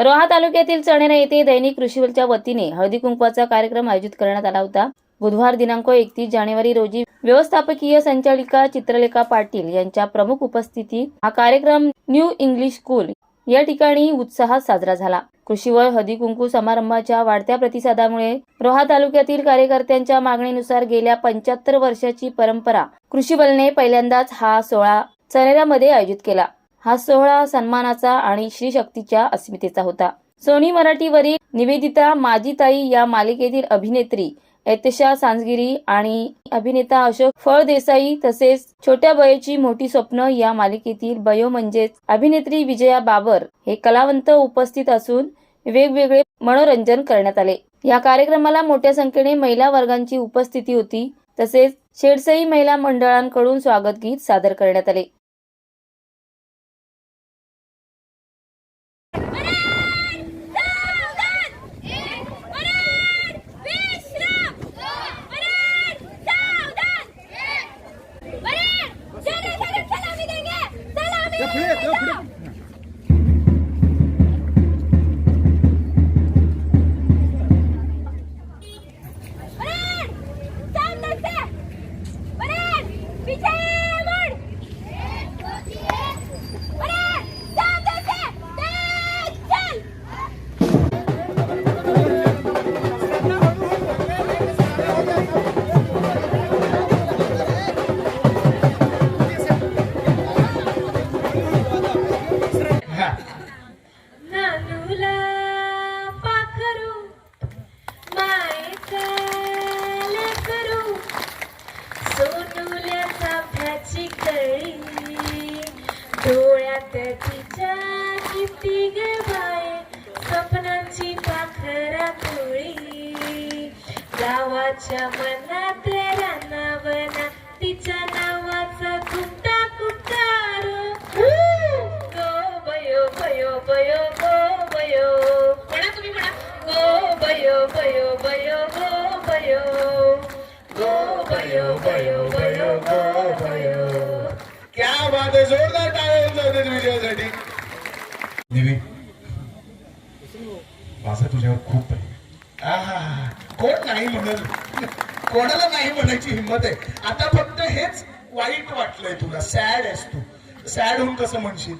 रोहा तालुक्यातील चणेरा येथे दैनिक कृषीवलच्या वतीने हळदी कुंकवाचा कार्यक्रम आयोजित करण्यात आला होता. बुधवार दिनांक एकतीस जानेवारी रोजी व्यवस्थापकीय संचालिका चित्रलेखा पाटील यांच्या प्रमुख उपस्थितीत हा कार्यक्रम न्यू इंग्लिश स्कूल या ठिकाणी उत्साहात साजरा झाला. कृषीवर हदी कुंकू समारंभाच्या वाढत्या प्रतिसादामुळे रोहा तालुक्यातील कार्यकर्त्यांच्या मागणीनुसार गेल्या पंच्याहत्तर वर्षाची परंपरा कृषीबलने पहिल्यांदाच हा सोहळा चनेरामध्ये आयोजित केला. हा सोहळा सन्मानाचा आणि श्रीशक्तीच्या अस्मितेचा होता. सोनी मराठीवरील निवेदिता माझी ताई या मालिकेतील अभिनेत्री ऐतशा सांजगिरी आणि अभिनेता अशोक फळदेसाई तसेच छोट्या बयेची मोठी स्वप्न या मालिकेतील बयो म्हणजेच अभिनेत्री विजया बाबर हे कलावंत उपस्थित असून वेगवेगळे मनोरंजन करण्यात आले. या कार्यक्रमाला मोठ्या संख्येने महिला वर्गांची उपस्थिती होती. तसेच शेडसई महिला मंडळांकडून स्वागत गीत सादर करण्यात आले. डोळ्यात तिच्या किती गे बाय स्वप्नांची पाखरा कुळी गावाच्या मनात रानावना तिच्या नावाचा कुट्टा कुट्टारो गो बयो बयो बयो गो बयो. म्हणा तुम्ही म्हणा. गो बयो बयो बयो गो बयो. गो बयो बयो बयो गो बयो. क्या बात आहे जोरदार माझं तुझ्यावर खूप प्रेम आहे. कोण नाही म्हणल कोणाला नाही म्हणायची हिंमत आहे? आता फक्त हेच वाईट वाटलंय तुला सॅड आहेस तू. सॅड होऊन कसं म्हणशील?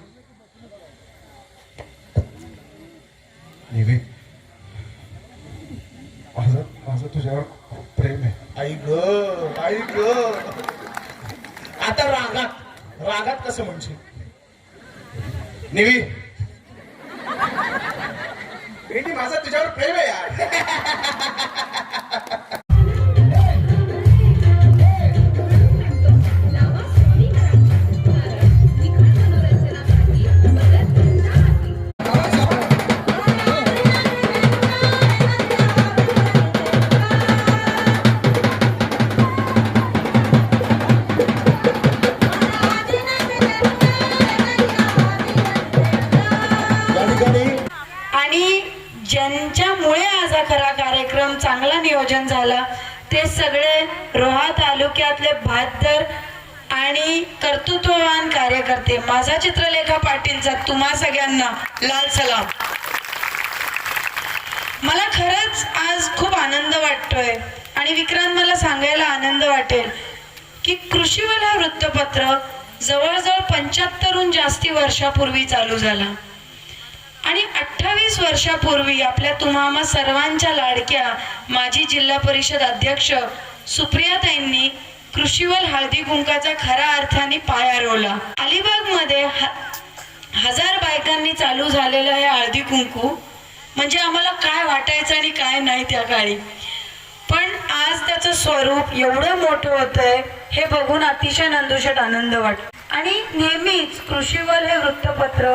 माझं माझं तुझ्यावर खूप प्रेम आहे. आई ग आई ग. आता रागात रागात कसं म्हणशील? निवी बेटी माझा तुझ्यावर प्रेम आहे यार. नियोजन झाला. ते सगळे रोहा तालुक्यातले बहात्तर आणि कर्तृत्ववान कार्यकर्ते. माझा चित्रलेखा पाटीलचा तुम्हा सगळ्यांना लाल सलाम. मला खरंच आज खूप आनंद वाटतोय आणि विक्रांत मला सांगायला आनंद वाटेल की कृषीवाला वृत्तपत्र जवळजवळ पंच्याहत्तरहून जास्ती वर्षापूर्वी चालू झाला. आणि अठ्ठावीस वर्षापूर्वी आपल्या तुम्हा सर्वांच्या लाडक्या माजी जिल्हा परिषद अध्यक्ष सुप्रियाताईंनी कृषीवल हळदी कुंकाचा खऱ्या अर्थाने पाया रोवला अलिबागमध्ये हजार बायकांनी चालू झालेलं हे हळदी कुंकू म्हणजे आम्हाला काय वाटायचं आणि काय नाही त्या काळी. पण आज त्याचं स्वरूप एवढं मोठं होतंय हे बघून अतिशय नंदुषट आनंद वाटतो. आणि नेहमीच कृषीवल हे वृत्तपत्र